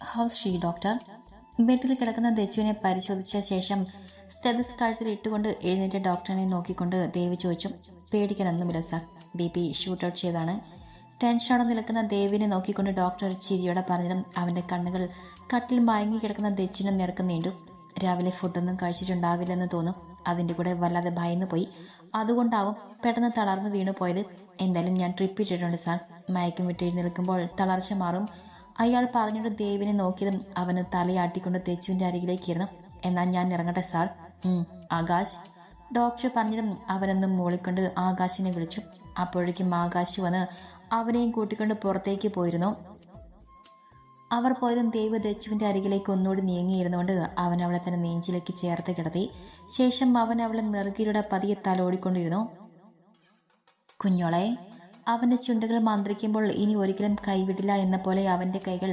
House she doctor. ബെഡിൽ കിടക്കുന്ന ദച്ചുവിനെ പരിശോധിച്ച ശേഷം സ്റ്റെതസ് കഴുത്തിൽ ഇട്ടുകൊണ്ട് എഴുന്നേറ്റ ഡോക്ടറിനെ നോക്കിക്കൊണ്ട് ദേവി ചോദിച്ചു പേടിക്കാനൊന്നുമില്ല sir B P shoot out ചെയ്താണ് ടെൻഷനോടെ നിൽക്കുന്ന ദേവിനെ നോക്കിക്കൊണ്ട് ഡോക്ടർ ഒരു ചിരിയോടെ പറഞ്ഞതും അവന്റെ കണ്ണുകൾ കട്ടിൽ മയങ്ങി കിടക്കുന്ന ദച്ചിനെ നിരക്ക് നീണ്ടു. രാവിലെ ഫുഡൊന്നും കഴിച്ചിട്ടുണ്ടാവില്ലെന്ന് തോന്നും. അതിന്റെ കൂടെ വല്ലാതെ ഭയന്നു പോയി. അതുകൊണ്ടാവും പെട്ടെന്ന് തളർന്നു വീണു പോയത്. എന്തായാലും ഞാൻ ട്രിപ്പ് ഇട്ടിട്ടുണ്ട് സാർ. മയക്കം വിട്ട് നിൽക്കുമ്പോൾ തളർച്ച മാറും. അയാൾ പറഞ്ഞിട്ട് ദേവിനെ നോക്കിയതും അവന് തലയാട്ടിക്കൊണ്ട് തെച്ചുവിന്റെ അരികിലേക്ക് ഇരുന്നു എന്നാൽ ഞാൻ ഇറങ്ങട്ടെ സാർ. ആകാശ്. ഡോക്ടർ പറഞ്ഞതും അവനൊന്നും മൂളിക്കൊണ്ട് ആകാശിനെ വിളിച്ചു. അപ്പോഴേക്കും ആകാശ് വന്ന് അവനെയും കൂട്ടിക്കൊണ്ട് പുറത്തേക്ക് പോയിരുന്നു. അവർ പോയതും ദേവ് ദച്ചുവിന്റെ അരികിലേക്ക് ഒന്നുകൂടി നീങ്ങിയിരുന്നുകൊണ്ട് അവൻ അവളെ തന്നെ നെഞ്ചിലേക്ക് ചേർത്ത് കിടത്തി. ശേഷം അവൻ അവളെ നെറുകിലൂടെ പതിയെ ഓടിക്കൊണ്ടിരുന്നു കുഞ്ഞോളെ അവന്റെ ചുണ്ടുകൾ മന്ത്രിക്കുമ്പോൾ ഇനി ഒരിക്കലും കൈവിടില്ല എന്ന പോലെ അവന്റെ കൈകൾ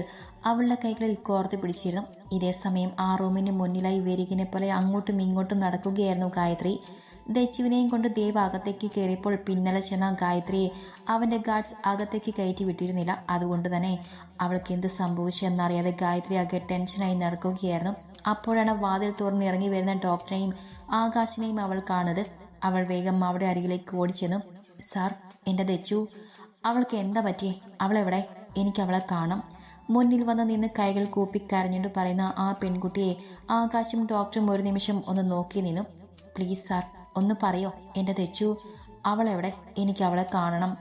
അവളുടെ കൈകളിൽ കോർത്ത് പിടിച്ചിരുന്നു. ഇതേ സമയം ആ റൂമിന് മുന്നിലായി വെരികിനെ പോലെ അങ്ങോട്ടും ഇങ്ങോട്ടും നടക്കുകയായിരുന്നു ഗായത്രി. ദച്ചുവിനെയും കൊണ്ട് ദേവ് അകത്തേക്ക് കയറിയപ്പോൾ പിന്നലെ ചെന്ന ഗായത്രിയെ അവന്റെ ഗാർഡ്സ് അകത്തേക്ക് കയറ്റി വിട്ടിരുന്നില്ല. അതുകൊണ്ട് തന്നെ അവൾക്ക് എന്ത് സംഭവിച്ചെന്നറിയാതെ ഗായത്രി ആകെ ടെൻഷനായി നടക്കുകയായിരുന്നു. അപ്പോഴാണ് വാതിൽ തുറന്ന് ഇറങ്ങി വരുന്ന ഡോക്ടറെയും ആകാശിനെയും അവൾ കാണുന്നത്. അവൾ വേഗം അവിടെ അരികിലേക്ക് ഓടിച്ചെന്നു. സാർ എന്റെ തെച്ചു അവൾക്ക് എന്താ പറ്റിയേ? അവളെവിടെ എനിക്ക് അവളെ കാണാം. മുന്നിൽ വന്ന് നിന്ന് കൈകൾ കൂപ്പി കരഞ്ഞിട്ട് പറയുന്ന ആ പെൺകുട്ടിയെ ആകാശും ഡോക്ടറും ഒരു നിമിഷം ഒന്ന് നോക്കി നിന്നു. പ്ലീസ് സാർ ഒന്ന് പറയോ? എന്റെ തെച്ചു അവളെവിടെ എനിക്ക് അവളെ കാണണം.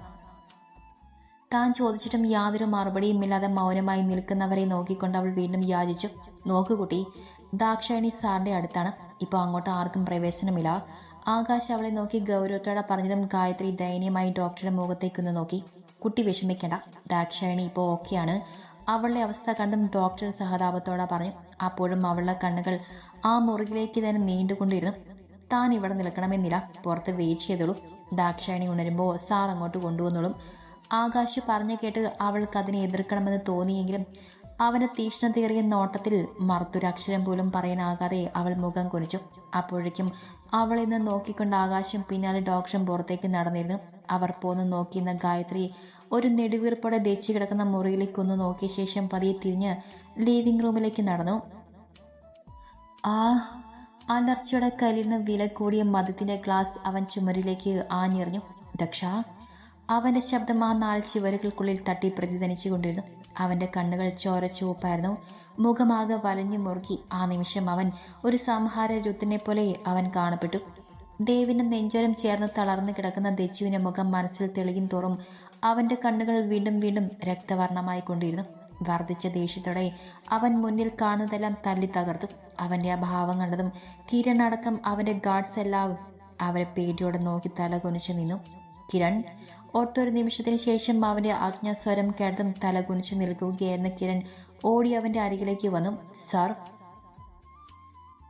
താൻ ചോദിച്ചിട്ടും യാതൊരു മറുപടിയും ഇല്ലാതെ മൗനമായി നിൽക്കുന്നവരെ നോക്കിക്കൊണ്ട് അവൾ വീണ്ടും യാചിച്ചു. നോക്കുകുട്ടി ദാക്ഷായണി സാറിന്റെ അടുത്താണ്. ഇപ്പോൾ അങ്ങോട്ട് ആർക്കും പ്രവേശനമില്ല. ആകാശ് അവളെ നോക്കി ഗൗരവത്തോടെ പറഞ്ഞതും ഗായത്രി ദയനീയമായി ഡോക്ടറുടെ മുഖത്തേക്കൊന്ന് നോക്കി. കുട്ടി വിഷമിക്കേണ്ട. ദാക്ഷായണി ഇപ്പോൾ ഓക്കെയാണ്. അവളുടെ അവസ്ഥ കണ്ടും ഡോക്ടർ സഹതാപത്തോടെ പറഞ്ഞു. അപ്പോഴും അവളുടെ കണ്ണുകൾ ആ മുറിയിലേക്ക് തന്നെ നീണ്ടുകൊണ്ടിരുന്നു. താൻ ഇവിടെ നിൽക്കണമെന്നില്ല. പുറത്ത് വെയിറ്റ് ചെയ്തോളൂ. ദാക്ഷായണി ഉണരുമ്പോൾ സാർ അങ്ങോട്ട് കൊണ്ടുവന്നോളും. ആകാശ് പറഞ്ഞു കേട്ട് അവൾക്ക് അതിനെ എതിർക്കണമെന്ന് തോന്നിയെങ്കിലും അവന് തീക്ഷ്ണതേറിയ നോട്ടത്തിൽ മറുത്തൊരക്ഷരം പോലും പറയാനാകാതെ അവൾ മുഖം കുനിച്ചു. അപ്പോഴേക്കും അവളെ നിന്ന് നോക്കിക്കൊണ്ട് ആകാശം പിന്നാലെ ഡോക്ഷൻ പുറത്തേക്ക് നടന്നിരുന്നു. അവർ പോന്ന് നോക്കിയിരുന്ന ഗായത്രി ഒരു നെടുവീർപ്പോടെ ദേച്ചു കിടക്കുന്ന മുറിയിലേക്ക് ഒന്ന് നോക്കിയ ശേഷം പതിയെ തിരിഞ്ഞ് ലിവിംഗ് റൂമിലേക്ക് നടന്നു. ആ അലർച്ചയുടെ കയ്യിലിരുന്ന് വില കൂടിയ മദ്യത്തിന്റെ ഗ്ലാസ് അവൻ ചുമരിലേക്ക് ആഞ്ഞെറിഞ്ഞു. ദക്ഷ അവന്റെ ശബ്ദം ആ നാല് ചുവരുകൾക്കുള്ളിൽ തട്ടി പ്രതിധ്വനിച്ചുകൊണ്ടിരുന്നു. അവന്റെ കണ്ണുകൾ ചോര ചുവപ്പായിരുന്നു. മുഖമാകെ വലഞ്ഞു മുറുകി ആ നിമിഷം അവൻ ഒരു സംഹാര രുത്തിനെ പോലെ അവൻ കാണപ്പെട്ടു. ദേവിന്റെ നെഞ്ചോരം ചേർന്ന് തളർന്നു കിടക്കുന്ന ദച്ചുവിന്റെ മുഖം മനസ്സിൽ തെളിയും തോറും അവന്റെ കണ്ണുകൾ വീണ്ടും വീണ്ടും രക്തവർണമായി കൊണ്ടിരുന്നു. വർദ്ധിച്ച ദേഷ്യത്തോടെ അവൻ മുന്നിൽ കാണുന്നതെല്ലാം തല്ലി തകർത്തു. അവന്റെ ആ ഭാവം കണ്ടതും കിരൺ അടക്കം അവന്റെ ഗാർഡ്സ് എല്ലാം അവരെ പേടിയോടെ നോക്കി തല കുനിച്ചു നിന്നു. കിരൺ ഒട്ടൊരു നിമിഷത്തിന് ശേഷം അവന്റെ ആജ്ഞാസ്വരം കേട്ടതും തല കുനിച്ചു നിൽക്കുകയായിരുന്ന കിരൺ ഓടി അവന്റെ അരികിലേക്ക് വന്നു. സാർ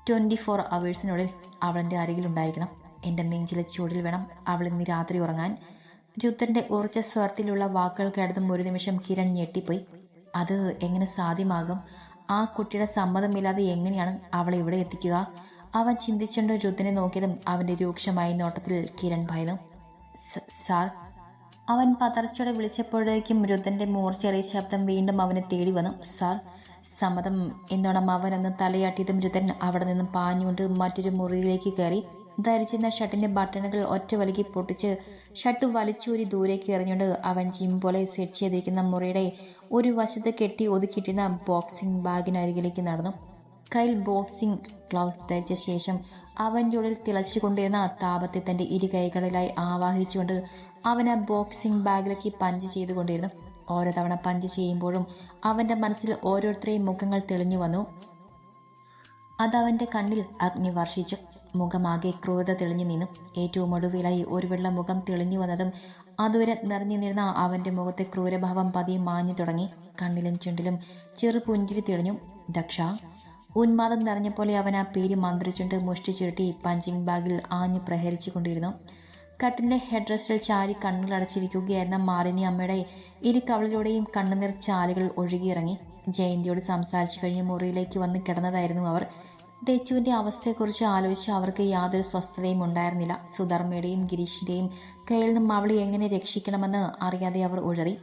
ട്വന്റി ഫോർ അവേഴ്സിനുള്ളിൽ അവളെന്റെ അരികിലുണ്ടായിരിക്കണം എന്റെ നെഞ്ചിലെ ചൂടിൽ വേണം അവൾ ഇന്ന് രാത്രി ഉറങ്ങാൻ. രുദ്രന്റെ ഉറച്ച സ്വരത്തിലുള്ള വാക്കുകൾ കേട്ടതും ഒരു നിമിഷം കിരൺ ഞെട്ടിപ്പോയി. അത് എങ്ങനെ സാധ്യമാകും? ആ കുട്ടിയുടെ സമ്മതമില്ലാതെ എങ്ങനെയാണ് അവളെ ഇവിടെ എത്തിക്കുക? അവൻ ചിന്തിച്ചുകൊണ്ട് രുദ്രനെ നോക്കിയതും അവന്റെ രൂക്ഷമായ നോട്ടത്തിൽ കിരൺ ഭയന്നു. "സ- സാർ അവൻ പതർച്ചയോടെ വിളിച്ചപ്പോഴേക്കും രുദ്രന്റെ മൂർച്ചേറിയ ശബ്ദം വീണ്ടും അവനെ തേടി വന്നു. സാർ സമ്മതം എന്നോണം അവനൊന്ന് തലയാട്ടിയതും രുദ്രൻ അവിടെ നിന്നും പാഞ്ഞുകൊണ്ട് മറ്റൊരു മുറിയിലേക്ക് കയറി. ധരിച്ചിരുന്ന ഷർട്ടിന്റെ ബട്ടണുകൾ ഒറ്റ വലിക്ക് പൊട്ടിച്ച് ഷർട്ട് വലിച്ചൂരി ദൂരേക്ക് എറിഞ്ഞുകൊണ്ട് അവൻ ജിം പോലെ സെറ്റ് ചെയ്തിരിക്കുന്ന മുറിയുടെ ഒരു വശത്ത് കെട്ടി ഒതുക്കിയിട്ടിരുന്ന ബോക്സിംഗ് ബാഗിനരികിലേക്ക് നടന്നു. കയ്യിൽ ബോക്സിംഗ് ഗ്ലൗസ് ധരിച്ച ശേഷം അവന്റെ ഉള്ളിൽ തിളച്ചുകൊണ്ടിരുന്ന താപത്തെ തന്റെ ഇരു കൈകളിലായി ആവാഹിച്ചുകൊണ്ട് അവൻ ആ ബോക്സിംഗ് ബാഗിലേക്ക് പഞ്ച് ചെയ്തുകൊണ്ടിരുന്നു. ഓരോ തവണ പഞ്ച് ചെയ്യുമ്പോഴും അവന്റെ മനസ്സിൽ ഓരോരുത്തരെയും മുഖങ്ങൾ തെളിഞ്ഞു വന്നു. അതവന്റെ കണ്ണിൽ അഗ്നി വർഷിച്ചു. മുഖമാകെ ക്രൂരത തെളിഞ്ഞു നിന്നു. ഏറ്റവും ഒടുവിലായി ഒരു വെള്ള മുഖം തെളിഞ്ഞു വന്നതും അതുവരെ നിറഞ്ഞു നിന്ന അവന്റെ മുഖത്തെ ക്രൂരഭാവം പതി മാഞ്ഞു തുടങ്ങി. കണ്ണിലും ചുണ്ടിലും ചെറു പുഞ്ചിരി തെളിഞ്ഞു. ദക്ഷ ഉന്മാദം നിറഞ്ഞ പോലെ അവൻ ആ പേര് മന്ത്രിച്ചുകൊണ്ട് മുഷ്ടി ചുരുട്ടി പഞ്ചിങ് ബാഗിൽ ആഞ്ഞു പ്രഹരിച്ചു കൊണ്ടിരുന്നു. കട്ടിന്റെ ഹെഡ് റെസ്റ്റിൽ ചാരി കണ്ണുകളടച്ചിരിക്കുകയായിരുന്ന മാലിനി അമ്മയുടെ ഇരു കവളിലൂടെയും കണ്ണുനീർ ചാലുകൾ ഒഴുകിയിറങ്ങി ജയന്തിയോട് സംസാരിച്ചു കഴിഞ്ഞ് മുറിയിലേക്ക് വന്ന് കിടന്നതായിരുന്നു അവർ. ദച്ചുവിന്റെ അവസ്ഥയെക്കുറിച്ച് ആലോചിച്ച് അവർക്ക് യാതൊരു സ്വസ്ഥതയും ഉണ്ടായിരുന്നില്ല. സുധർമ്മയുടെയും ഗിരീഷിന്റെയും കയ്യിൽ നിന്നും അവളെ എങ്ങനെ രക്ഷിക്കണമെന്ന് അറിയാതെ അവർ ഉഴറി.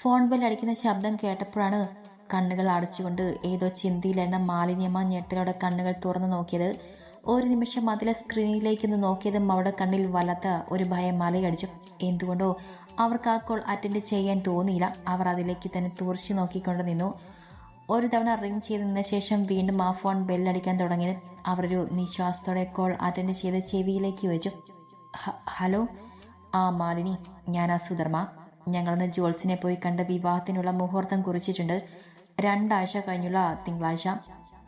ഫോൺ ബെൽ അടിക്കുന്ന ശബ്ദം കേട്ടപ്പോഴാണ് കണ്ണുകൾ അടച്ചുകൊണ്ട് ഏതോ ചിന്തയിലായിരുന്ന മാലിന്യമ്മ ഞെട്ടലോടെ കണ്ണുകൾ തുറന്നു നോക്കിയത്. ഒരു നിമിഷം അതിലെ സ്ക്രീനിലേക്ക് നിന്ന് നോക്കിയതും അവളുടെ കണ്ണിൽ വല്ലാത്ത ഒരു ഭയം മലയടിച്ചു. എന്തുകൊണ്ടോ അവർക്ക് ആ കോൾ അറ്റൻഡ് ചെയ്യാൻ തോന്നിയില്ല. അവർ അതിലേക്ക് തന്നെ തുറച്ചു നോക്കിക്കൊണ്ട് നിന്നു. ഒരു തവണ റിംഗ് ചെയ്ത് നിന്ന ശേഷം വീണ്ടും ആ ഫോൺ ബെല്ലടിക്കാൻ തുടങ്ങിയത്. അവരൊരു നിശ്വാസത്തോടെ കോൾ അറ്റൻഡ് ചെയ്ത് ചെവിയിലേക്ക് വെച്ചു. ഹലോ? ആ മാലിനി. ആ സുധർമ്മ. ഞങ്ങളിന്ന് ജോൾസിനെ പോയി കണ്ട് വിവാഹത്തിനുള്ള മുഹൂർത്തം കുറിച്ചിട്ടുണ്ട്. രണ്ടാഴ്ച കഴിഞ്ഞുള്ള തിങ്കളാഴ്ച.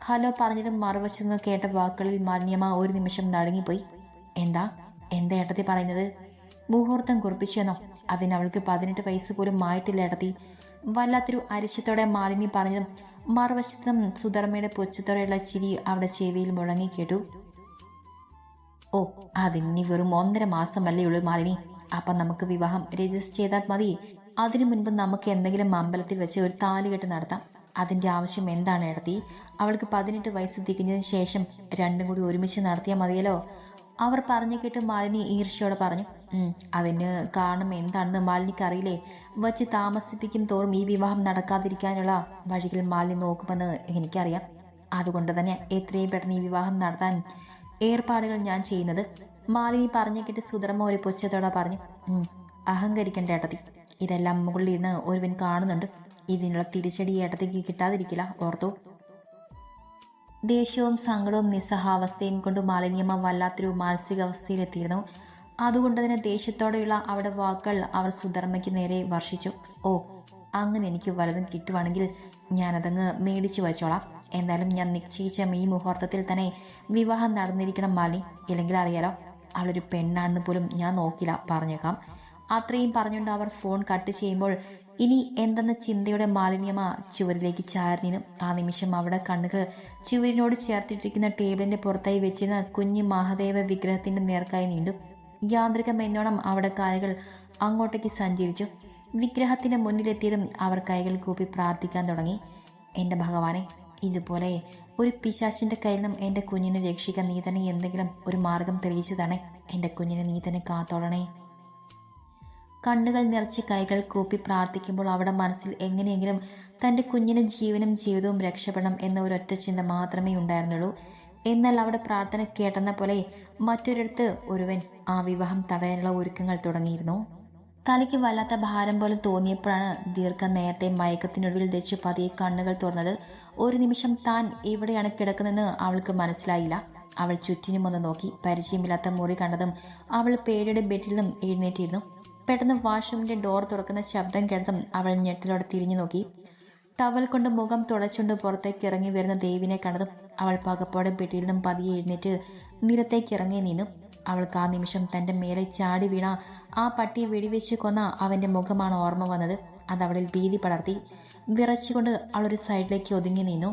ഹലോ പറഞ്ഞത് മറുവശത്ത് നിന്ന് കേട്ട വാക്കുകളിൽ മാലിന്യമ്മ ഒരു നിമിഷം നടുങ്ങിപ്പോയി. എന്താ? എന്താ ഏട്ടത്തി പറയുന്നത്? മുഹൂർത്തം കുറിപ്പിച്ചെന്നോ? അതിന് അവൾക്ക് പതിനെട്ട് വയസ്സ് പോലും ആയിട്ടില്ല ഏട്ടത്തി. വല്ലാത്തൊരു അരിശത്തോടെ മാലിനി പറഞ്ഞതും മറുവശത്തും സുധർമ്മയുടെ പൊച്ചത്തോടെയുള്ള ചിരി അവിടെ ചെവിയിൽ മുഴങ്ങി കേട്ടു. ഓ അതിനി വെറും ഒന്നര മാസമല്ലേ ഉള്ളൂ മാലിനി. അപ്പം നമുക്ക് വിവാഹം രജിസ്റ്റർ ചെയ്താൽ മതി. അതിനു മുൻപ് നമുക്ക് എന്തെങ്കിലും അമ്പലത്തിൽ വെച്ച് ഒരു താലികെട്ട് നടത്താം. അതിന്റെ ആവശ്യം എന്താണ് എടത്തി അവൾക്ക് പതിനെട്ട് വയസ്സ് തികഞ്ഞതിന് ശേഷം രണ്ടും കൂടി ഒരുമിച്ച് നടത്തിയാൽ മതിയല്ലോ. അവർ പറഞ്ഞു കേട്ട് മാലിനി ഈർഷ്യയോടെ പറഞ്ഞു "ഉം, അതിന് കാരണം എന്താണെന്ന് മാലിനിക്ക് അറിയില്ലേ വച്ച് താമസിപ്പിക്കും തോറും ഈ വിവാഹം നടക്കാതിരിക്കാനുള്ള വഴികൾ മാലിനി നോക്കുമെന്ന് എനിക്കറിയാം. അതുകൊണ്ട് തന്നെ എത്രയും പെട്ടെന്ന് ഈ വിവാഹം നടത്താൻ ഏർപ്പാടുകൾ ഞാൻ ചെയ്യുന്നത്. മാലിനി പറഞ്ഞു കേട്ട് സുധർമ്മ ഒരു പുച്ഛത്തോടെ പറഞ്ഞു അഹങ്കരിക്കേണ്ട ഏട്ടത്തി ഇതെല്ലാം മുകളിൽ ഇരുന്ന് ഒരുവൻ കാണുന്നുണ്ട്. ഇതിനുള്ള തിരിച്ചടി ഏട്ടത്തേക്ക് കിട്ടാതിരിക്കില്ല. ഓർത്തു. ദേഷ്യവും സങ്കടവും നിസ്സഹാവസ്ഥയും കൊണ്ട് മാലിന്യമ്മ വല്ലാത്തൊരു മാനസികാവസ്ഥയിലെത്തിയിരുന്നു. അതുകൊണ്ട് തന്നെ ദേഷ്യത്തോടെയുള്ള അവിടെ വാക്കുകൾ അവർ സുധർമ്മയ്ക്ക് നേരെ വർഷിച്ചു. ഓ അങ്ങനെ എനിക്ക് വലതും കിട്ടുവാണെങ്കിൽ ഞാനതങ്ങ് മേടിച്ചു വച്ചോളാം. എന്തായാലും ഞാൻ നിശ്ചയിച്ച ഈ മുഹൂർത്തത്തിൽ തന്നെ വിവാഹം നടന്നിരിക്കണം മാലി ഇല്ലെങ്കിൽ അറിയാലോ അവളൊരു പെണ്ണാണെന്ന് പോലും ഞാൻ നോക്കില്ല. പറഞ്ഞേക്കാം. അത്രയും പറഞ്ഞുകൊണ്ട് അവർ ഫോൺ കട്ട് ചെയ്യുമ്പോൾ ഇനി എന്തെന്ന ചിന്തയുടെ മാലിന്യമ ചുവരിലേക്ക് ചാർന്നിനു ആ നിമിഷം അവിടെ കണ്ണുകൾ ചുവരിനോട് ചേർത്തിട്ടിരിക്കുന്ന ടേബിളിന്റെ പുറത്തായി വെച്ചിരുന്ന കുഞ്ഞു മഹാദേവ വിഗ്രഹത്തിന്റെ നേർക്കായി നീണ്ടു. യാന്ത്രികം എന്നോണം അവിടെ കാലുകൾ അങ്ങോട്ടേക്ക് സഞ്ചരിച്ചു. വിഗ്രഹത്തിന്റെ മുന്നിലെത്തിയതും അവർ കൈകൾ കൂപ്പി പ്രാർത്ഥിക്കാൻ തുടങ്ങി. എന്റെ ഭഗവാനെ ഇതുപോലെ ഒരു പിശാച്ചിന്റെ കയ്യിൽ നിന്നും എന്റെ കുഞ്ഞിനെ രക്ഷിക്കാൻ നീ തന്നെ എന്തെങ്കിലും ഒരു മാർഗം തെളിയിച്ചു തന്നെ എന്റെ കുഞ്ഞിനെ നീ തന്നെ കാത്തോളണേ. കണ്ണുകൾ നിറച്ച് കൈകൾ കൂപ്പി പ്രാർത്ഥിക്കുമ്പോൾ അവിടെ മനസ്സിൽ എങ്ങനെയെങ്കിലും തന്റെ കുഞ്ഞിന് ജീവനും ജീവിതവും രക്ഷപ്പെടണം എന്ന ഒരൊറ്റ ചിന്ത മാത്രമേ ഉണ്ടായിരുന്നുള്ളൂ. എന്നാൽ അവിടെ പ്രാർത്ഥന കേട്ടെന്ന പോലെ മറ്റൊരിടത്ത് ഒരുവൻ ആ വിവാഹം തടയാനുള്ള ഒരുക്കങ്ങൾ തുടങ്ങിയിരുന്നു. തലയ്ക്ക് വല്ലാത്ത ഭാരം പോലെ തോന്നിയപ്പോഴാണ് ദീർഘ നേരത്തെ മയക്കത്തിനൊടുവിൽ ധരിച്ച് പതിയെ കണ്ണുകൾ തുറന്നത്. ഒരു നിമിഷം താൻ എവിടെയാണ് കിടക്കുന്നതെന്ന് അവൾക്ക് മനസ്സിലായില്ല. അവൾ ചുറ്റിനും ഒന്ന് നോക്കി പരിചയമില്ലാത്ത മുറി കണ്ടതും അവൾ പേടിയുടെ ബെഡിൽ നിന്നും എഴുന്നേറ്റിരുന്നു. പെട്ടെന്ന് വാഷ്റൂമിന്റെ ഡോർ തുറക്കുന്ന ശബ്ദം കേട്ടതും അവൾ ഞെട്ടലോടെ തിരിഞ്ഞു നോക്കി. ടവൽ കൊണ്ട് മുഖം തുടച്ചുകൊണ്ട് പുറത്തേക്ക് ഇറങ്ങി വരുന്ന ദേവിനെ കണ്ടതും അവൾ പകപ്പോടെ പെട്ടിയിൽ നിന്നും പതിയെ എഴുന്നേറ്റ് നിരത്തേക്ക് ഇറങ്ങി നിന്നു. അവൾക്ക് ആ നിമിഷം തന്റെ മേലെ ചാടി വീണ ആ പട്ടിയെ വെടിവെച്ച് കൊന്ന അവന്റെ മുഖമാണ് ഓർമ്മ വന്നത്. അത് അവളിൽ ഭീതി പടർത്തി. വിറച്ചുകൊണ്ട് അവളൊരു സൈഡിലേക്ക് ഒതുങ്ങി നിന്നു.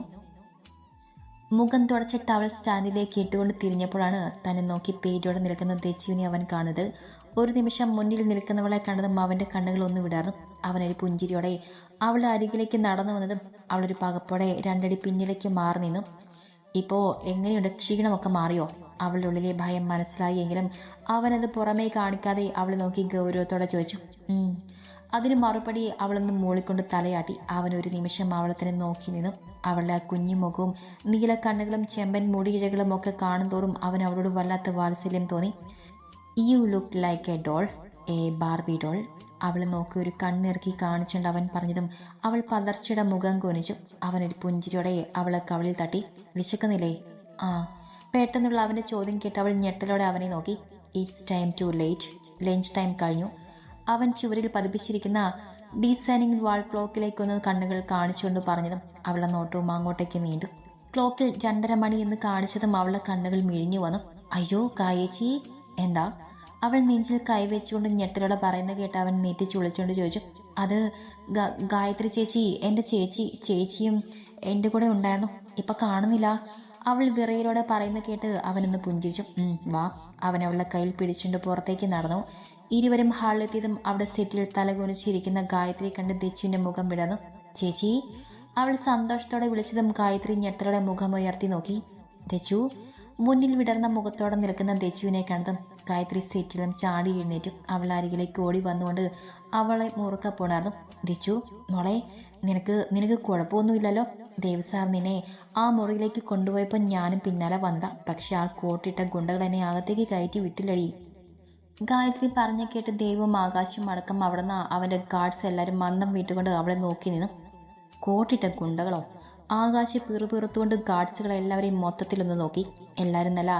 മുഖം തുടച്ച ടവൽ സ്റ്റാൻഡിലേക്ക് ഇട്ടുകൊണ്ട് തിരിഞ്ഞപ്പോഴാണ് തന്നെ നോക്കി പേടിയോടെ നിൽക്കുന്ന ദച്ചുവിനെ അവൻ കാണുന്നത്. ഒരു നിമിഷം മുന്നിൽ നിൽക്കുന്നവളെ കണ്ടതും അവന്റെ ഒന്ന് വിടർന്നു. അവനൊരു പുഞ്ചിരിയോടെ അവളുടെ അരികിലേക്ക് നടന്നു വന്നതും അവളൊരു പകപ്പോടെ രണ്ടടി പിന്നിലേക്ക് മാറി നിന്നു. ഇപ്പോൾ എങ്ങനെയുണ്ട്? ക്ഷീണമൊക്കെ മാറിയോ? അവളുടെ ഉള്ളിലെ ഭയം മനസ്സിലായി എങ്കിലും അവനത് പുറമേ കാണിക്കാതെ അവളെ നോക്കി ഗൗരവത്തോടെ ചോദിച്ചു. അതിന് മറുപടി അവളൊന്ന് മൂളിക്കൊണ്ട് തലയാട്ടി. അവൻ ഒരു നിമിഷം അവളെ തന്നെ നോക്കി നിന്നു. അവളുടെ ആ കുഞ്ഞു മുഖവും നീല കണ്ണുകളും ചെമ്പൻ മുടിയിഴകളും ഒക്കെ കാണുന്തോറും അവൻ അവളോട് വല്ലാത്ത വാത്സല്യം തോന്നി. You look like a doll a Barbie doll അവളെ നോക്കി ഒരു കണ്ണിറക്കി കാണിച്ചുകൊണ്ട് അവൻ പറഞ്ഞതും അവൾ പതർച്ചയുടെ മുഖം കൊനിച്ചു. അവനൊരു പുഞ്ചിരിയോടെ അവളെ കവളിൽ തട്ടി. വിശക്കുന്നില്ലേ? ആ. പെട്ടെന്നുള്ള അവന്റെ ചോദ്യം കേട്ട് അവൾ ഞെട്ടലോടെ അവനെ നോക്കി. It's time to late lunch time കഴിഞ്ഞു. അവൻ ചുവരിൽ പതിപ്പിച്ചിരിക്കുന്ന ഡിസൈനിങ് വാൾ ക്ലോക്കിലേക്കൊന്ന് കണ്ണുകൾ കാണിച്ചുകൊണ്ട് പറഞ്ഞതും അവളെ നോട്ടവും അങ്ങോട്ടേക്ക് നീണ്ടു. ക്ലോക്കിൽ രണ്ടര മണി എന്ന് കാണിച്ചതും അവളുടെ കണ്ണുകൾ മിഴിഞ്ഞു വന്നു. അയ്യോ കായേച്ചി എന്താ? അവൾ നെഞ്ചിൽ കൈവച്ചുകൊണ്ട് ഞെട്ടലോടെ പറയുന്നത് കേട്ട് അവൻ നീട്ടി ചുളിച്ചുകൊണ്ട് ചോദിച്ചു അത് ഗായത്രി ചേച്ചി എന്റെ ചേച്ചി ചേച്ചിയും എന്റെ കൂടെ ഉണ്ടായിരുന്നു. ഇപ്പം കാണുന്നില്ല. അവൾ വിറയിലൂടെ പറയുന്നത് കേട്ട് അവനൊന്ന് പുഞ്ചിരിച്ചു. വാ. അവൻ അവളുടെ കയ്യിൽ പിടിച്ചുകൊണ്ട് പുറത്തേക്ക് നടന്നു. ഇരുവരും ഹാളിലെത്തിയതും അവിടെ സെറ്റിൽ തലകുനിച്ചിരിക്കുന്ന ഗായത്രി കണ്ട് ദച്ചുവിന്റെ മുഖം വിടർന്നു. ചേച്ചി അവൾ സന്തോഷത്തോടെ വിളിച്ചതും ഗായത്രി ഞെട്ടലോടെ മുഖം ഉയർത്തി നോക്കി. ദച്ചു മുന്നിൽ വിടർന്ന മുഖത്തോടെ നിൽക്കുന്ന ദച്ചുവിനെ കണ്ടതും ഗായത്രി സെറ്റിലും ചാടി എഴുന്നേറ്റും അവൾ അരികിലേക്ക് ഓടി വന്നുകൊണ്ട് അവളെ മുറുക്ക പോണായിരുന്നു. ദച്ചു മോളെ നിനക്ക് നിനക്ക് കുഴപ്പമൊന്നുമില്ലല്ലോ? ദേവസാർ നിന്നെ ആ മുറിയിലേക്ക് കൊണ്ടുപോയപ്പോൾ ഞാനും പിന്നാലെ വന്ന പക്ഷെ ആ കോട്ടിട്ട ഗുണ്ടകൾ എന്നെ അകത്തേക്ക് കയറ്റി വിട്ടില്ലടി. ഗായത്രി പറഞ്ഞു കേട്ട് ദൈവവും ആകാശവും അടക്കം അവിടുന്ന് അവന്റെ ഗാർഡ്സ് എല്ലാവരും മന്ദം വീട്ടുകൊണ്ട് അവളെ നോക്കി നിന്നു. കോട്ടിട്ട ഗുണ്ടകളോ? ആകാശ പിറുപിറുത്തുകൊണ്ട് ഗാർഡ്സുകൾ എല്ലാവരെയും മൊത്തത്തിലൊന്ന് നോക്കി. എല്ലാവരും നല്ല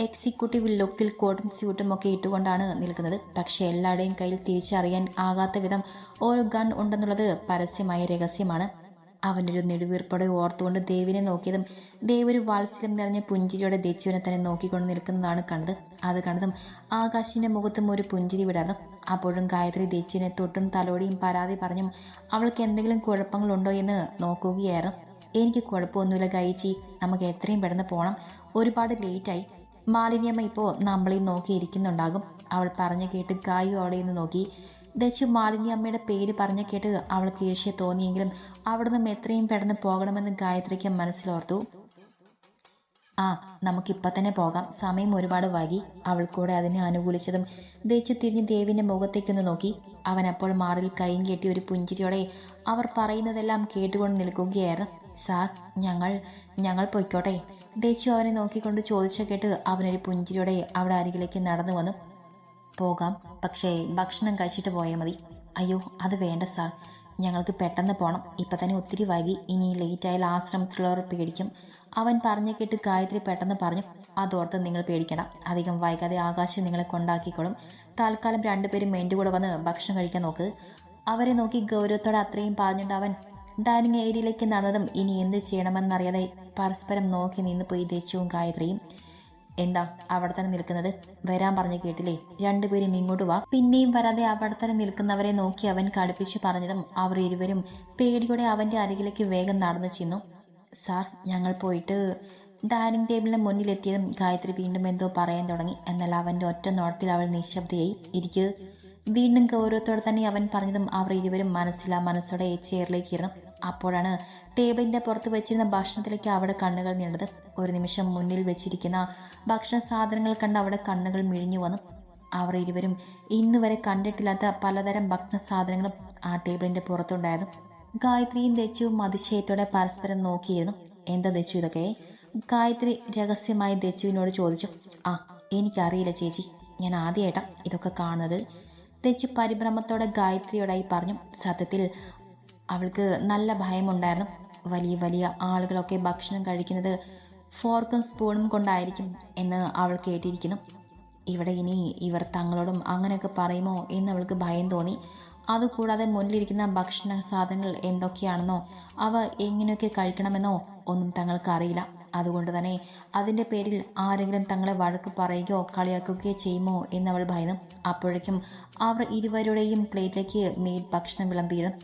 എക്സിക്യൂട്ടീവ് ലുക്കിൽ കോട്ടും സ്യൂട്ടും ഒക്കെ ഇട്ടുകൊണ്ടാണ് നിൽക്കുന്നത്. പക്ഷേ എല്ലാവരുടെയും കയ്യിൽ തിരിച്ചറിയാൻ ആകാത്ത വിധം ഓരോ ഗൺ ഉണ്ടെന്നുള്ളത് പരസ്യമായ രഹസ്യമാണ്. അവന്റെ ഒരു നെടുവീർപ്പോടെ ഓർത്തുകൊണ്ട് ദേവിനെ നോക്കിയതും ദേവ് ഒരു വാത്സല്യം നിറഞ്ഞ പുഞ്ചിരിയോടെ ദേച്ചുവിനെ തന്നെ നോക്കിക്കൊണ്ട് നിൽക്കുന്നതാണ് കണ്ടത്. അത് കണ്ടതും ആകാശിന്റെ മുഖത്തും ഒരു പുഞ്ചിരി വിടർന്നു. അപ്പോഴും ഗായത്രി ദേച്ചുവിനെ തൊട്ടും തലോടിയും പരാതി പറഞ്ഞും അവൾക്ക് എന്തെങ്കിലും കുഴപ്പങ്ങളുണ്ടോ എന്ന് നോക്കുകയായിരുന്നു. എനിക്ക് കുഴപ്പമൊന്നുമില്ല ഗൈച്ചി. നമുക്ക് എത്രയും പെട്ടെന്ന് പോകണം ഒരുപാട് ലേറ്റായി. മാലിന്യമ്മ ഇപ്പോൾ നമ്മളെ നോക്കിയിരിക്കുന്നുണ്ടാകും അവൾ പറഞ്ഞു കേട്ട് ഗായു അവിടെ നിന്ന് നോക്കി. ദച്ചു മാലിന്യമ്മയുടെ പേര് പറഞ്ഞു കേട്ട് അവൾക്ക് ഈർഷ്യ തോന്നിയെങ്കിലും അവിടെ നിന്നും എത്രയും പെടന്ന് പോകണമെന്ന് ഗായത്രിക്ക് മനസ്സിലോർത്തു. ആ നമുക്കിപ്പോൾ തന്നെ പോകാം. സമയം ഒരുപാട് വൈകി. അവൾ കൂടെ അതിനെ അനുകൂലിച്ചതും ദേച്ചു തിരിഞ്ഞ് ദേവിന്റെ മുഖത്തേക്കൊന്ന് നോക്കി. അവൻ അപ്പോൾ മാറിൽ കൈയും കെട്ടി ഒരു പുഞ്ചിരിയോടെ അവർ പറയുന്നതെല്ലാം കേട്ടുകൊണ്ട് നിൽക്കുകയായിരുന്നു. സാർ ഞങ്ങൾ ഞങ്ങൾ പൊയ്ക്കോട്ടെ. ദേശു അവനെ നോക്കിക്കൊണ്ട് ചോദിച്ച കേട്ട് അവനൊരു പുഞ്ചിരിയോടെ അവിടെ അരികിലേക്ക് നടന്നു വന്നു. പോകാം പക്ഷേ ഭക്ഷണം കഴിച്ചിട്ട് പോയാൽ മതി. അയ്യോ അത് വേണ്ട സാർ. ഞങ്ങൾക്ക് പെട്ടെന്ന് പോകണം ഇപ്പം തന്നെ ഒത്തിരി വൈകി. ഇനി ലേറ്റായാൽ ആശ്രമത്തിലുള്ളവർ പേടിക്കും. അവൻ പറഞ്ഞ കേട്ട് ഗായത്രി പെട്ടെന്ന് പറഞ്ഞു അതോർത്ത് നിങ്ങൾ പേടിക്കണം അധികം വൈകാതെ ആകാശം നിങ്ങളെ കൊണ്ടാക്കിക്കോളും. തൽക്കാലം രണ്ടുപേരും എന്റെ കൂടെ വന്ന് ഭക്ഷണം കഴിക്കാൻ നോക്ക്. അവരെ നോക്കി ഗൗരവത്തോടെ അത്രയും പറഞ്ഞിട്ട് അവൻ ഡൈനിങ് ഏരിയയിലേക്ക് നടന്നതും ഇനി എന്ത് ചെയ്യണമെന്നറിയാതെ പരസ്പരം നോക്കി നിന്ന് പോയി ദേശവും ഗായത്രിയും. എന്താ അവിടെ തന്നെ നിൽക്കുന്നത്? വരാൻ പറഞ്ഞു കേട്ടില്ലേ? രണ്ടുപേരും ഇങ്ങോട്ട് വാ. പിന്നെയും വരാതെ അവിടെ തന്നെ നിൽക്കുന്നവരെ നോക്കി അവൻ കടുപ്പിച്ച് പറഞ്ഞതും അവർ ഇരുവരും പേടിയോടെ അവന്റെ അരികിലേക്ക് വേഗം നടന്നു ചെന്നു. സാർ ഞങ്ങൾ പോയിട്ട് ഡൈനിങ് ടേബിളിന് മുന്നിലെത്തിയതും ഗായത്രി വീണ്ടും എന്തോ പറയാൻ തുടങ്ങി. എന്നാൽ അവന്റെ ഒറ്റ നോട്ടത്തിൽ അവൾ നിശബ്ദയായി. ഇരിക്ക്. വീണ്ടും ഗൗരവത്തോടെ തന്നെ അവൻ പറഞ്ഞതും അവർ ഇരുവരും മനസ്സിലാ മനസ്സോടെ ചെയറിലേക്ക് ഇരുന്നു. അപ്പോഴാണ് ടേബിളിന്റെ പുറത്ത് വെച്ചിരുന്ന ഭക്ഷണത്തിലേക്ക് അവിടെ കണ്ണുകൾ നീണ്ടത്. ഒരു നിമിഷം മുന്നിൽ വെച്ചിരിക്കുന്ന ഭക്ഷണ സാധനങ്ങൾ കണ്ട് അവിടെ കണ്ണുകൾ മിഴിഞ്ഞു വന്നു. അവർ ഇരുവരും ഇന്ന് വരെ കണ്ടിട്ടില്ലാത്ത പലതരം ഭക്ഷണ സാധനങ്ങളും ആ ടേബിളിന്റെ പുറത്തുണ്ടായിരുന്നു. ഗായത്രിയും ദച്ചുവും അതിശയത്തോടെ പരസ്പരം നോക്കിയിരുന്നു. എന്താ ദച്ചു ഇതൊക്കെ? ഗായത്രി രഹസ്യമായി ദച്ചുവിനോട് ചോദിച്ചു. ആ എനിക്കറിയില്ല ചേച്ചി. ഞാൻ ആദ്യമായിട്ടാ ഇതൊക്കെ കാണുന്നത്. തെച്ചു പരിഭ്രമത്തോടെ ഗായത്രിയോടായി പറഞ്ഞു. സത്യത്തിൽ അവൾക്ക് നല്ല ഭയമുണ്ടായിരുന്നു. വലിയ വലിയ ആളുകളൊക്കെ ഭക്ഷണം കഴിക്കുന്നത് ഫോർക്കും സ്പൂണും കൊണ്ടായിരിക്കും എന്ന് അവൾ കേട്ടിരിക്കുന്നു. ഇവിടെ ഇനി ഇവർ തങ്ങളോടും അങ്ങനെയൊക്കെ പറയുമോ എന്ന് അവൾക്ക് ഭയം തോന്നി. അതുകൂടാതെ മുന്നിലിരിക്കുന്ന ഭക്ഷണ സാധനങ്ങൾ എന്തൊക്കെയാണെന്നോ അവ എങ്ങനെയൊക്കെ കഴിക്കണമെന്നോ ഒന്നും തങ്ങൾക്ക് അറിയില്ല അതുകൊണ്ട് തന്നെ അതിന്റെ പേരിൽ ആരെങ്കിലും തങ്ങളെ വഴക്ക് പറയുകയോ കളിയാക്കുകയോ ചെയ്യുമോ എന്നവൾ ഭയന്നു. അപ്പോഴേക്കും അവർ ഇരുവരുടെയും പ്ലേറ്റിലേക്ക് മീറ്റ് ഭക്ഷണം വിളമ്പിയതും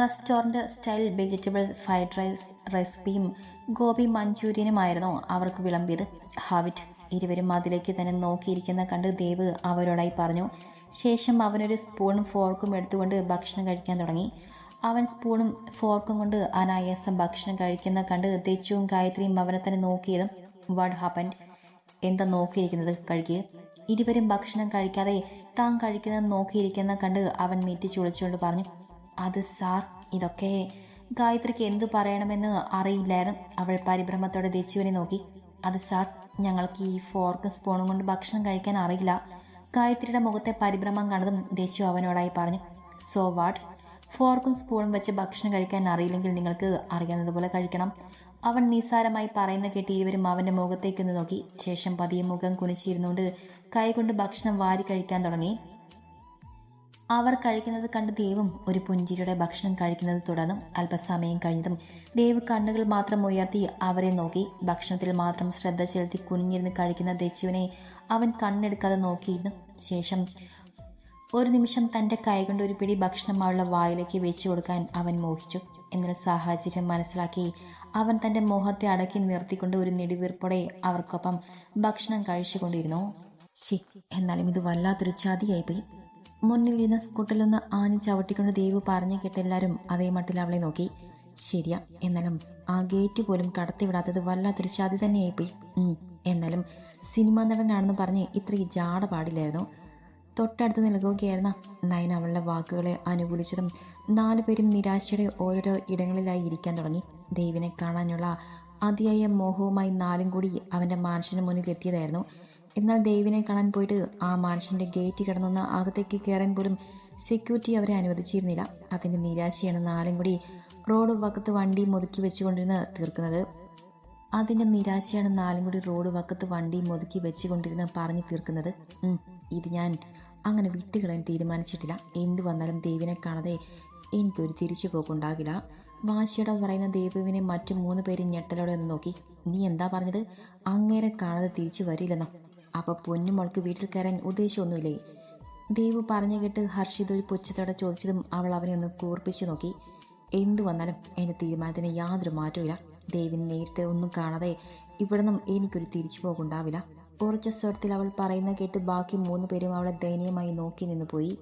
restaurant style vegetable fried rice റെസിപ്പിയും gobi മഞ്ചൂരിയനുമായിരുന്നു അവർക്ക് വിളമ്പിയത്. ഹാവിറ്റ് ഇരുവരും അതിലേക്ക് തന്നെ നോക്കിയിരിക്കുന്ന കണ്ട് ദേവ് അവരോടായി പറഞ്ഞു ശേഷം അവനൊരു സ്പൂണും ഫോർക്കും എടുത്തുകൊണ്ട് ഭക്ഷണം കഴിക്കാൻ തുടങ്ങി. അവൻ സ്പൂണും ഫോർക്കും കൊണ്ട് അനായാസം ഭക്ഷണം കഴിക്കുന്ന കണ്ട് തെച്ചുവും ഗായത്രിയും അവനെ തന്നെ നോക്കിയതും വാട്ട് ഹാപ്പൻഡ്? എന്താ നോക്കിയിരിക്കുന്നത്? കഴിക്കുക ഇരുവരും ഭക്ഷണം കഴിക്കാതെ താൻ കഴിക്കുന്നത് നോക്കിയിരിക്കുന്ന കണ്ട് അവൻ നീറ്റി ചുളിച്ചുകൊണ്ട് പറഞ്ഞു അത് സാർ ഇതൊക്കെ ഗായത്രിക്ക് എന്തു പറയണമെന്ന് അറിയില്ലായിരുന്നു. അവൾ പരിഭ്രമത്തോടെ ദച്ചുവിനെ നോക്കി. അത് സാർ ഞങ്ങൾക്ക് ഈ ഫോർക്കും സ്പൂണും കൊണ്ട് ഭക്ഷണം കഴിക്കാൻ അറിയില്ല. ഗായത്രിയുടെ മുഖത്തെ പരിഭ്രമം കണ്ടതും ദേശീയ അവനോടായി പറഞ്ഞു സോ വാട്ട് ഫോർക്കും സ്പൂണും വെച്ച് ഭക്ഷണം കഴിക്കാൻ അറിയില്ലെങ്കിൽ നിങ്ങൾക്ക് അറിയാവുന്നതുപോലെ കഴിക്കണം. അവൻ നിസ്സാരമായി പറയുന്ന കേട്ട് ഇരുവരും അവന്റെ മുഖത്തേക്കൊന്ന് നോക്കി. ശേഷം പതിയെ മുഖം കുനിച്ചിരുന്നുകൊണ്ട് കൈകൊണ്ട് ഭക്ഷണം വാരി കഴിക്കാൻ തുടങ്ങി. അവർ കഴിക്കുന്നത് കണ്ട് ദേവും ഒരു പുഞ്ചിരിയുടെ ഭക്ഷണം കഴിക്കുന്നത് തുടർന്നും അല്പസമയം കഴിഞ്ഞതും ദേവ് കണ്ണുകൾ മാത്രം ഉയർത്തി അവരെ നോക്കി. ഭക്ഷണത്തിൽ മാത്രം ശ്രദ്ധ ചെലുത്തി കുനിഞ്ഞിരുന്ന് കഴിക്കുന്ന ദച്ചുവിനെ അവൻ കണ്ണെടുക്കാതെ നോക്കിയിരുന്നു. ശേഷം ഒരു നിമിഷം തന്റെ കൈകൊണ്ട് ഒരു പിടി ഭക്ഷണം അവളുടെ വായിലേക്ക് വെച്ചു കൊടുക്കാൻ അവൻ മോഹിച്ചു. എന്നാൽ സാഹചര്യം മനസ്സിലാക്കി അവൻ തന്റെ മോഹത്തെ അടക്കി നിർത്തിക്കൊണ്ട് ഒരു നെടുവീർപ്പോടെ അവർക്കൊപ്പം ഭക്ഷണം കഴിച്ചുകൊണ്ടിരുന്നു. ശി എന്നാലും ഇത് വല്ലാത്തൊരു ചതിയായിപ്പോയി മുന്നിൽ ഇരുന്ന സ്കൂട്ടിലൊന്ന് ആഞ്ഞു ചവിട്ടിക്കൊണ്ട് ദേവ് പറഞ്ഞു കേട്ട് എല്ലാവരും അതേ മട്ടിൽ അവളെ നോക്കി. ശരിയാ എന്നാലും ആ ഗേറ്റ് പോലും കടത്തിവിടാത്തത് വല്ലാത്തൊരു ചതി തന്നെയായി പോയി എന്നാലും സിനിമ നടനാണെന്ന് പറഞ്ഞ് ഇത്രയും ജാട പാടില്ലായിരുന്നു. തൊട്ടടുത്ത് നിൽക്കുകയായിരുന്ന നയൻ അവളുടെ വാക്കുകളെ അനുകൂലിച്ചതും നാലു പേരും നിരാശയുടെ ഓരോരോ ഇടങ്ങളിലായി ഇരിക്കാൻ തുടങ്ങി. ദേവിനെ കാണാനുള്ള അതിയായ മോഹവുമായി നാലും കൂടി അവന്റെ മനുഷ്യന് മുന്നിൽ എത്തിയതായിരുന്നു എന്നാൽ ദേവിനെ കാണാൻ പോയിട്ട് ആ മാൻഷന്റെ ഗേറ്റ് കിടന്നൊന്ന് അകത്തേക്ക് കയറാൻ പോലും സെക്യൂരിറ്റി അവരെ അനുവദിച്ചിരുന്നില്ല. അതിന്റെ നിരാശയാണ് നാലും കൂടി റോഡ് വക്കത്ത് വണ്ടി മുതുക്കി വെച്ചുകൊണ്ടിരുന്ന് തീർക്കുന്നത്. അതിന്റെ നിരാശയാണ് നാലും കൂടി റോഡ് വക്കത്ത് വണ്ടി മുതുക്കി വെച്ചുകൊണ്ടിരുന്ന് പറഞ്ഞു തീർക്കുന്നത്. ഇത് ഞാൻ അങ്ങനെ വിട്ടുകളയാൻ തീരുമാനിച്ചിട്ടില്ല. എന്ത് വന്നാലും ദേവിനെ കാണാതെ എനിക്കൊരു തിരിച്ചു പോക്കുണ്ടാകില്ല. വാശിയുടെ പറയുന്ന ദേവുവിനെ മറ്റു മൂന്ന് പേര് ഞെട്ടലോടെ ഒന്ന് നോക്കി. നീ എന്താ പറഞ്ഞത്? അങ്ങേരെ കാണാതെ തിരിച്ചു വരില്ലെന്നോ? അപ്പോൾ പൊന്നുമോൾക്ക് വീട്ടിൽ കയറാൻ ഉദ്ദേശമൊന്നുമില്ലേ? ദേവു പറഞ്ഞു കേട്ട് ഹർഷിത് ഒരു പുച്ഛത്തോടെ ചോദിച്ചതും അവൾ അവനെ ഒന്ന് കൂർപ്പിച്ചു നോക്കി. എന്തു വന്നാലും എന്റെ തീരുമാനത്തിന് യാതൊരു മാറ്റമില്ല ദേവിനെ നേരിട്ട് ഒന്നും കാണാതെ ഇവിടുന്നും എനിക്കൊരു തിരിച്ചു പോകുണ്ടാവില്ല ഉറച്ച സ്വരത്തിൽ അവൾ പറയുന്ന കേട്ട് ബാക്കി മൂന്ന് പേരും അവളെ ദയനീയമായി നോക്കി നിന്ന് പോയി.